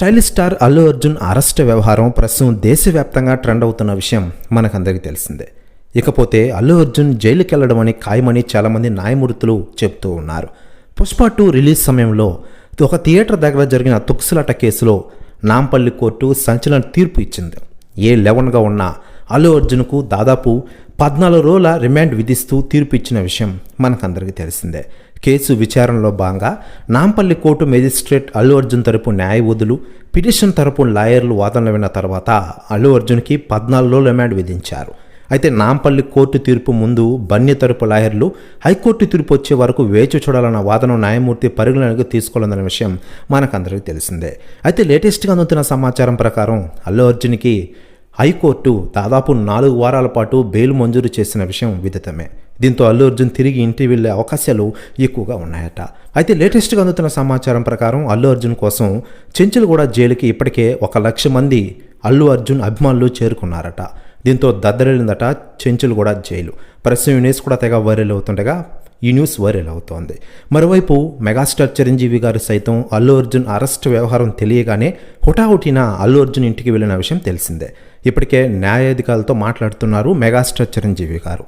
Stylish star Allu Arjun arrest వ్యవహారం ప్రస్తుతం దేశవ్యాప్తంగా ట్రెండ్ అవుతున్న విషయం మనకందరికీ తెలిసిందే. ఇకపోతే అల్లు అర్జున్ జైలుకి అని ఖాయమని చాలామంది న్యాయమూర్తులు చెప్తూ ఉన్నారు. పుష్ప టూ రిలీజ్ సమయంలో ఒక థియేటర్ దగ్గర జరిగిన తుక్సులాట కేసులో నాంపల్లి కోర్టు సంచలన తీర్పు ఇచ్చింది. ఏ లెవెన్గా ఉన్న అల్లు అర్జున్కు దాదాపు పద్నాలుగు రోజుల రిమాండ్ విధిస్తూ తీర్పు ఇచ్చిన విషయం మనకందరికీ తెలిసిందే. కేసు విచారణలో భాగంగా నాంపల్లి కోర్టు మేజిస్ట్రేట్ అల్లు అర్జున్ తరపు న్యాయవాదులు పిటిషన్ తరపు లాయర్లు వాదనలు విన్న తర్వాత అల్లు అర్జున్కి పద్నాలుగు రోజుల రిమాండ్ విధించారు. అయితే నాంపల్లి కోర్టు తీర్పు ముందు బన్య తరపు లాయర్లు హైకోర్టు తీర్పు వచ్చే వరకు వేచి చూడాలన్న వాదన న్యాయమూర్తి పరిగణనకు తీసుకోవాలన్న విషయం మనకందరికీ తెలిసిందే. అయితే లేటెస్ట్గా అందుతున్న సమాచారం ప్రకారం అల్లు అర్జున్కి హైకోర్టు దాదాపు నాలుగు వారాల పాటు బెయిల్ మంజూరు చేసిన విషయం విదితమే. దీంతో అల్లు అర్జున్ తిరిగి ఇంటికి వెళ్ళే అవకాశాలు ఎక్కువగా ఉన్నాయట. అయితే లేటెస్ట్గా అందుతున్న సమాచారం ప్రకారం అల్లు అర్జున్ కోసం చెంచులు కూడా జైలుకి ఇప్పటికే ఒక లక్ష మంది అల్లు అర్జున్ అభిమానులు చేరుకున్నారట. దీంతో దద్దరిల్లిందట కూడా జైలు. ప్రస్తుతం ఈ న్యూస్ కూడా తెగ వైరల్ అవుతుండగా ఈ న్యూస్ వైరల్ అవుతోంది. మరోవైపు మెగాస్టార్ చిరంజీవి గారు సైతం అల్లు అర్జున్ అరెస్ట్ వ్యవహారం తెలియగానే హుటాహుటిన అల్లు అర్జున్ ఇంటికి వెళ్ళిన విషయం తెలిసిందే. ఇప్పటికే న్యాయాధికారులతో మాట్లాడుతున్నారు మెగాస్టార్ చిరంజీవి గారు.